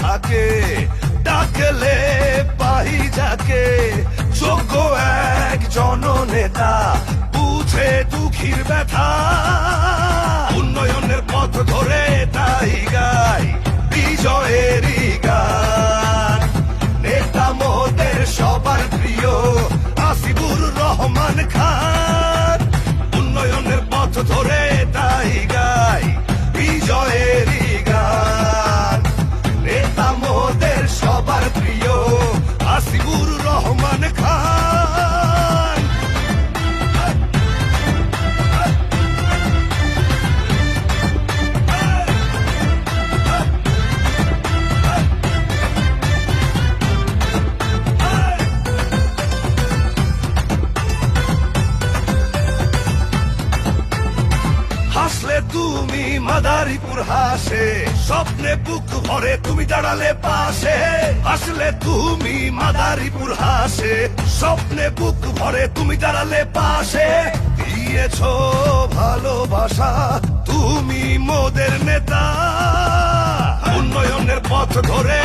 যাকে ডাকলে পাই যাকে। যোগ্য এক জননেতা, বুঝে দুঃখীর ব্যথা। উন্নয়নের পথ ধরে তাই গাই বিজয়েরই গান। নেতা মোদের সবার প্রিয়, আসিবুর রহমান খান। উন্নয়নের পথ ধরে তাই গাই বিজয়েরই তুমি মাদারীপুর হাসে, স্বপ্নে বুক ভরে তুমি দাঁড়ালে পাশে। আসলে তুমি মাদারীপুর হাসে, স্বপ্নে বুক ভরে তুমি দাঁড়ালে পাশে। দিয়েছ ভালোবাসা, তুমি মোদের নেতা। উন্নয়নের পথ ধরে